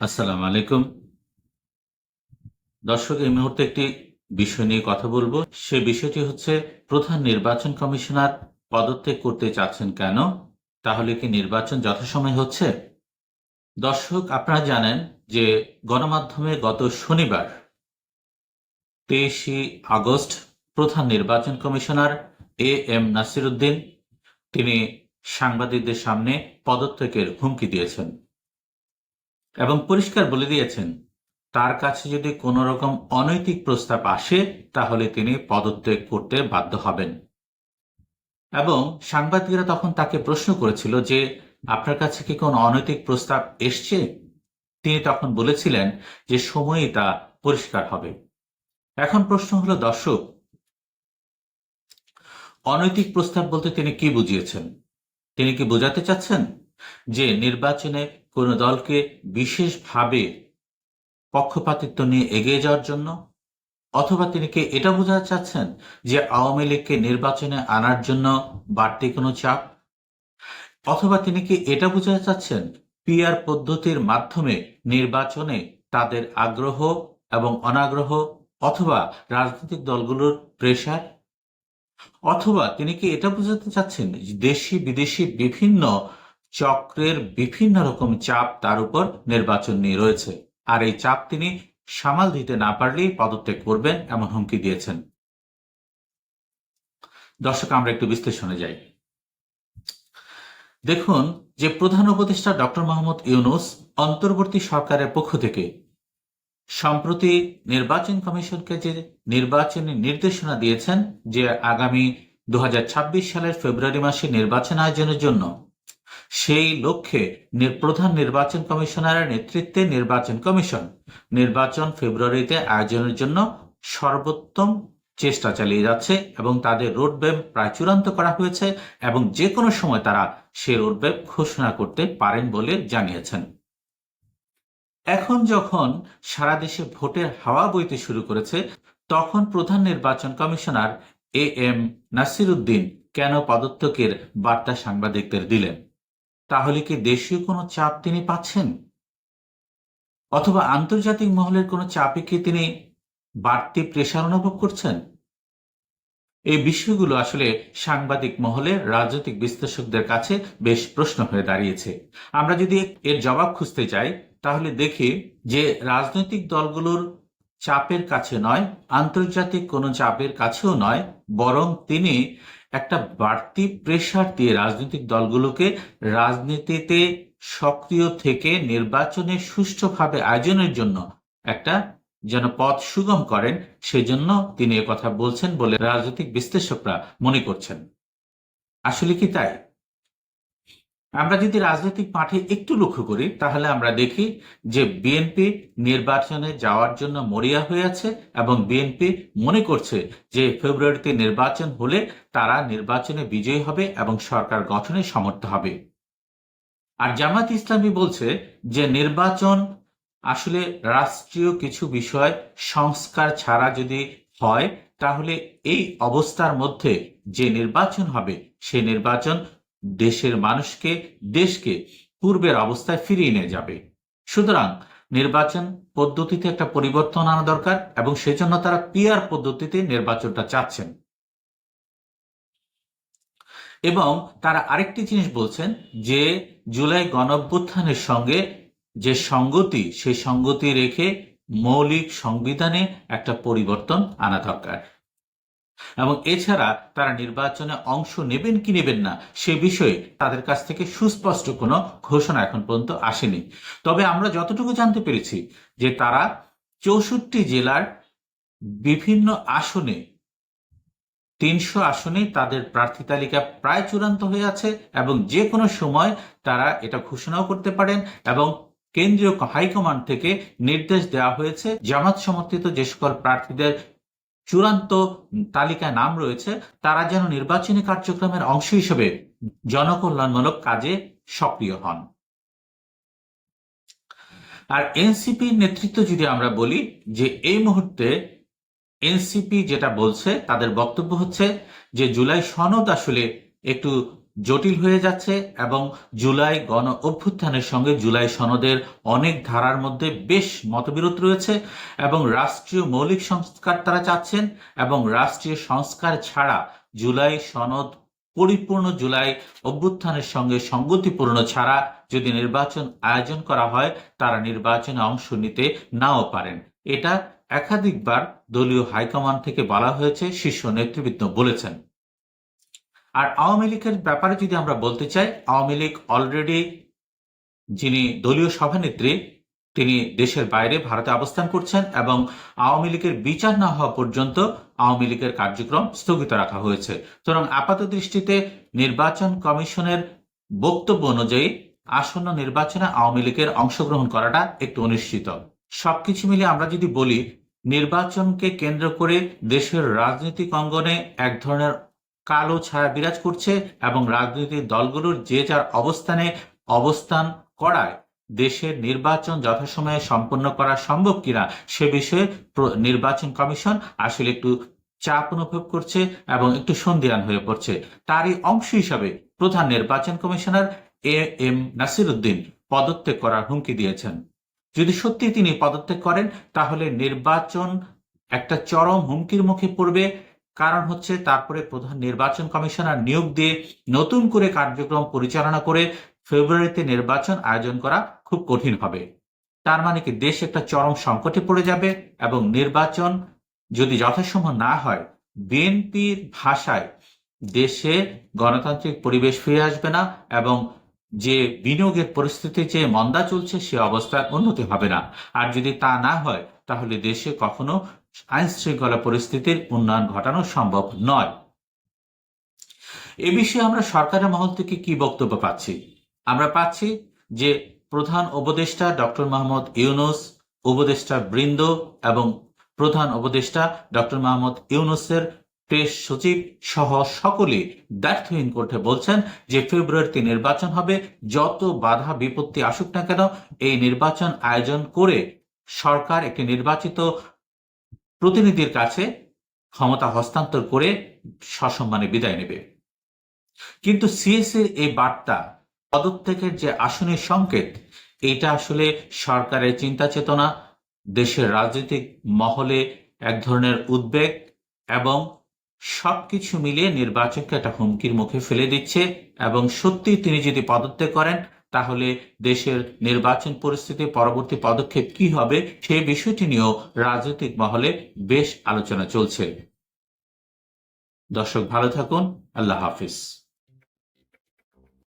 আসসালামু আলাইকুম। দর্শক, এই মুহূর্তে একটি বিষয় নিয়ে কথা বলব। সে বিষয়টি হচ্ছে, প্রধান নির্বাচন কমিশনার পদত্যাগ করতে চাচ্ছেন কেন? তাহলে কি নির্বাচন যথাসময় হচ্ছে? দর্শক, আপনারা জানেন যে গণমাধ্যমে গত শনিবার, তেইশে আগস্ট, প্রধান নির্বাচন কমিশনার এ এম নাসিরুদ্দিন, তিনি সাংবাদিকদের সামনে পদত্যাগের হুমকি দিয়েছেন। এবং পরিষ্কার বলে দিয়েছেন, তার কাছে যদি কোনো রকম অনৈতিক প্রস্তাব আসে, তাহলে তিনি পদত্যাগ করতে বাধ্য হবেন। এবং সাংবাদিকরা তখন তাকে প্রশ্ন করেছিল যে, আপনার কাছে কি কোনো অনৈতিক প্রস্তাব এসছে? তিনি তখন বলেছিলেন যে, সময়ই তা পরিষ্কার হবে। এখন প্রশ্ন হলো, দর্শক, অনৈতিক প্রস্তাব বলতে তিনি কি বুঝিয়েছেন? তিনি কি বোঝাতে চাচ্ছেন যে, নির্বাচনে কোন দলকে বিশেষভাবে পক্ষপাতিত্ব নিয়ে এগিয়ে যাওয়ার জন্য? অথবা তিনি কি এটা বোঝাতে চাচ্ছেন যে আওয়ামী লীগকে নির্বাচনে আনার জন্য বাড়তি কোনো চাপ? অথবা তিনি কি এটা বোঝাতে চাচ্ছেন পিআর পদ্ধতির মাধ্যমে নির্বাচনে তাদের আগ্রহ এবং অনাগ্রহ অথবা রাজনৈতিক দলগুলোর প্রেশার? অথবা তিনি কি এটা বোঝাতে চাচ্ছেন দেশি বিদেশি বিভিন্ন চক্রের বিভিন্ন রকম চাপ তার উপর নির্বাচন নিয়ে রয়েছে। আর এই চাপ তিনি সামাল দিতে না পারলেই পদত্যাগ করবেন এমন হুমকি দিয়েছেন। দর্শক, আমরা একটু বিশ্লেষণে যাই। দেখুন যে প্রধান উপদেষ্টা ডক্টর মোহাম্মদ ইউনুস অন্তর্বর্তী সরকারের পক্ষ থেকে সম্প্রতি নির্বাচন কমিশনকে যে নির্বাচনী নির্দেশনা দিয়েছেন যে আগামী দু হাজার ছাব্বিশ সালের ফেব্রুয়ারি মাসে নির্বাচন আয়োজনের জন্য সেই লক্ষ্যে প্রধান নির্বাচন কমিশনারের নেতৃত্বে নির্বাচন কমিশন। নির্বাচন ফেব্রুয়ারিতে আয়োজনের জন্য সর্বোত্তম চেষ্টা চালিয়ে যাচ্ছে এবং তাদের রোডম্যাপ প্রায় চূড়ান্ত করা হয়েছে এবং যে কোনো সময় তারা সে রোডম্যাপ ঘোষণা করতে পারেন বলে জানিয়েছেন। এখন যখন সারা দেশে ভোটের হাওয়া বইতে শুরু করেছে, তখন প্রধান নির্বাচন commissioner A M Nasir Uddin কেন পদত্যাগের বার্তা সাংবাদিকদের দিলেন? তাহলে কি দেশীয় কোনো চাপ তিনি পাচ্ছেন? অথবা আন্তর্জাতিক মহলের কোনো চাপে কি তিনি বাড়তি প্রেশার অনুভব করছেন? এই বিষয়গুলো আসলে সাংবাদিক মহলে রাজনৈতিক বিশ্লেষকদের কাছে বেশ প্রশ্ন হয়ে দাঁড়িয়েছে। আমরা যদি এর জবাব খুঁজতে যাই, তাহলে দেখি যে রাজনৈতিক দলগুলোর চাপের কাছে নয়, আন্তর্জাতিক কোনো চাপের কাছেও নয়, বরং তিনি একটা বাড়তি প্রেশার দিয়ে রাজনৈতিক দলগুলোকে রাজনীতিতে সক্রিয় থেকে নির্বাচনে সুষ্ঠুভাবে আয়োজনের জন্য একটা যেন পথ সুগম করেন, সেজন্য তিনি কথা বলছেন বলে রাজনৈতিক বিশ্লেষকরা মনে করছেন। আসলে কি তাই? আমরা যদি রাজনৈতিক মাঠে একটু লক্ষ্য করি, তাহলে আমরা দেখি যে বিএনপি নির্বাচনে যাওয়ার জন্য মরিয়া হয়ে আছে এবং বিএনপি মনে করছে যে ফেব্রুয়ারিতে নির্বাচন হলে তারা নির্বাচনে বিজয়ী হবে এবং সরকার গঠনে সমর্থ হবে। আর জামাত ইসলামী বলছে যে নির্বাচন আসলে রাষ্ট্রীয় কিছু বিষয়, সংস্কার ছাড়া যদি হয়, তাহলে এই অবস্থার মধ্যে যে নির্বাচন হবে সেই নির্বাচন দেশের মানুষকে দেশকে পূর্বের অবস্থায় ফিরিয়ে নিয়ে যাবে। সুতরাং নির্বাচন পদ্ধতিতে একটা পরিবর্তন আনা দরকার এবং সেজন্য তারা পিআর পদ্ধতিতে নির্বাচনটা চাচ্ছেন। এবং তারা আরেকটি জিনিস বলছেন যে, জুলাই গণঅভ্যুত্থানের সঙ্গে যে সঙ্গতি সেই সঙ্গতি রেখে মৌলিক সংবিধানে একটা পরিবর্তন আনা দরকার। এবং এছাড়া তারা নির্বাচনে অংশ নেবেন কি নেবেন না, সে বিষয়ে তাদের কাছ থেকে সুস্পষ্ট কোনো ঘোষণা এখন পর্যন্ত আসেনি। তবে আমরা যতটুকু জানতে পেরেছি যে তারা চৌষট্টি জেলার বিভিন্ন আসনে, তিনশো আসনে তাদের প্রার্থী তালিকা প্রায় চূড়ান্ত হয়ে আছে এবং যে কোনো সময় তারা এটা ঘোষণাও করতে পারেন এবং কেন্দ্রীয় হাইকমান্ড থেকে নির্দেশ দেওয়া হয়েছে। জামাত সমর্থিত যে সকল প্রার্থীদের চূড়ান্ত তালিকায় নাম রয়েছে, তারা যেন নির্বাচনী কার্যক্রমের অংশ হিসেবে জনকল্যাণমূলক কাজে সক্রিয় হন। আর এনসিপি নেতৃত্ব যদি আমরা বলি যে এই মুহূর্তে এনসিপি যেটা বলছে, তাদের বক্তব্য হচ্ছে যে জুলাই সনদ আসলে একটু জটিল হয়ে যাচ্ছে এবং জুলাই গণ অভ্যুত্থানের সঙ্গে জুলাই সনদের অনেক ধারার মধ্যে বেশ মতবিরোধ রয়েছে এবং রাষ্ট্রীয় মৌলিক সংস্কার তারা চাচ্ছেন এবং রাষ্ট্রীয় সংস্কার ছাড়া জুলাই সনদ পরিপূর্ণ জুলাই অভ্যুত্থানের সঙ্গে সঙ্গতিপূর্ণ ছাড়া যদি নির্বাচন আয়োজন করা হয়, তারা নির্বাচনে অংশ নিতে নাও পারেন। এটা একাধিকবার দলীয় হাইকমান্ড থেকে বলা হয়েছে, শীর্ষ নেতৃবৃন্দ বলেছেন। আর আওয়ামী লীগের ব্যাপারে যদি আমরা বলতে চাই, আওয়ামী লীগ অলরেডি যিনি দলীয় সভানেত্রী, তিনি দেশের বাইরে ভারতে অবস্থান করছেন এবং আওয়ামী লীগের বিচার না হওয়া পর্যন্ত আওয়ামী লীগের কার্যক্রম স্থগিত রাখা হয়েছে। সুতরাং আপাত দৃষ্টিতে নির্বাচন কমিশনের বক্তব্য অনুযায়ী আসন্ন নির্বাচনে আওয়ামী লীগের অংশগ্রহণ করাটা একটু অনিশ্চিত। সবকিছু মিলে আমরা যদি বলি, নির্বাচনকে কেন্দ্র করে দেশের রাজনৈতিক অঙ্গনে এক ধরনের কালো ছায়া বিরাজ করছে এবং রাজনৈতিক দলগুলোর যে যার অবস্থানে অবস্থান করায় দেশের নির্বাচন যথাসময়ে সম্পন্ন করা সম্ভব কিনা সে বিষয়ে নির্বাচন কমিশন আসলে একটু চাপ অনুভব করছে এবং একটু সন্দিহান হয়ে পড়ছে। তারই অংশ হিসাবে প্রধান নির্বাচন commissioner A M Nasir Uddin পদত্যাগ করার হুমকি দিয়েছেন। যদি সত্যি তিনি পদত্যাগ করেন, তাহলে নির্বাচন একটা চরম হুমকির মুখে পড়বে কারণ হচ্ছে তারপরে প্রধান নির্বাচন কমিশনার নিয়োগ দিয়ে নতুন করে কার্যক্রম পরিচালনা করে ফেব্রুয়ারিতে নির্বাচন আয়োজন করা খুব কঠিন হবে। তার মানে কি দেশ একটা চরম সংকটে পড়ে যাবে এবং নির্বাচন যদি যথাসময় না হয়, বিএনপির ভাষায় দেশে গণতান্ত্রিক পরিবেশ ফিরে আসবে না এবং যে বিনিয়োগের পরিস্থিতি যে মন্দা চলছে সে অবস্থার উন্নতি হবে না। আর যদি তা না হয়, তাহলে দেশে কখনো আইন শৃঙ্খলা পরিস্থিতির উন্নয়ন ঘটানো সম্ভব নয়। এ বিষয়ে আমরা সরকারের মহল থেকে কি বক্তব্য পাচ্ছি? আমরা পাচ্ছি যে প্রধান উপদেষ্টা ডক্টর মোহাম্মদ ইউনুস, উপদেষ্টা বৃন্দ এবং প্রধান উপদেষ্টা ডক্টর মোহাম্মদ ইউনুসের প্রেস সচিব সহ সকলে ব্যর্থহীন করতে বলছেন যে ফেব্রুয়ারিতে নির্বাচন হবে, যত বাধা বিপত্তি আসুক না কেন, এই নির্বাচন আয়োজন করে সরকার একটি নির্বাচিত প্রতিনিধির কাছে ক্ষমতা হস্তান্তর করে সসম্মানে বিদায় নেবে। কিন্তু সিএসের এই বার্তা, পদত্যাগের যে আসনের সংকেত, এটা আসলে সরকারের চিন্তা চেতনা, দেশের রাজনৈতিক মহলে এক ধরনের উদ্বেগ এবং সবকিছু মিলিয়ে নির্বাচনকে একটা হুমকির মুখে ফেলে দিচ্ছে এবং সত্যি তিনি যদি পদত্যাগ করেন তাহলে দেশের নির্বাচন পরিস্থিতি, পরবর্তী পদক্ষেপ কি হবে সেই বিষয়টি নিয়েও রাজনৈতিক মহলে বেশ আলোচনা চলছে। দর্শক ভালো থাকুন, আল্লাহ হাফিজ।